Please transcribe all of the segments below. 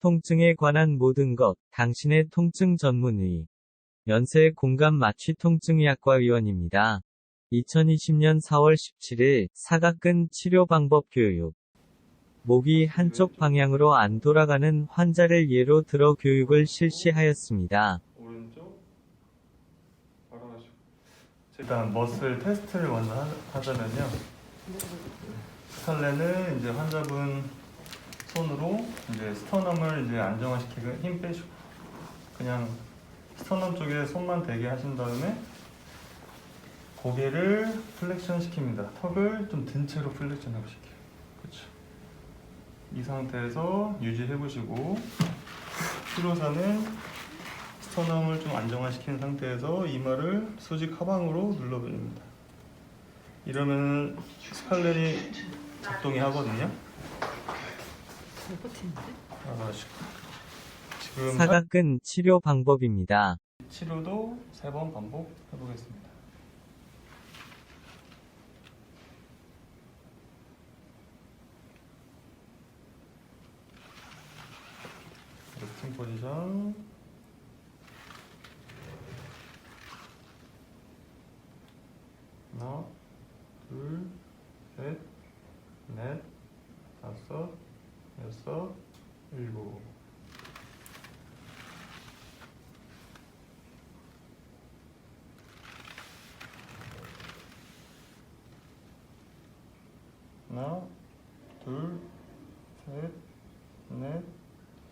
통증에 관한 모든 것, 당신의 통증 전문의. 연세 공감 마취 통증의학과 의원입니다. 2020년 4월 17일 사각근 치료 방법 교육. 목이 한쪽 방향으로 안 돌아가는 환자를 예로 들어 교육을 실시하였습니다. 일단 머슬 테스트를 먼저 하- 하자면요 스칼레는 이제 환자분 손으로 이제 스터넘을 이제 안정화시키고 힘 빼시고 그냥 스터넘 쪽에 손만 대게 하신 다음에 고개를 플렉션 시킵니다 턱을 좀 든 채로 플렉션 해보실게요 그렇죠 이 상태에서 유지해 보시고 치료사는 스터넘을 좀 안정화시킨 상태에서 이마를 수직 하방으로 눌러줍니다. 이러면 스칼렌이 작동이 하거든요. 아, 시- 지금 사각근 치료 방법입니다. 치료도 세 번 반복 해 보겠습니다. 레스팅 포지션 하나, 둘, 셋, 넷, 다섯, 여섯, 일곱 하나, 둘, 셋, 넷,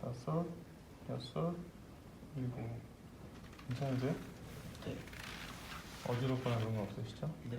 다섯, 여섯, 일곱. 괜찮으세요? 네. 어지럽거나 그런 거 없으시죠? 네.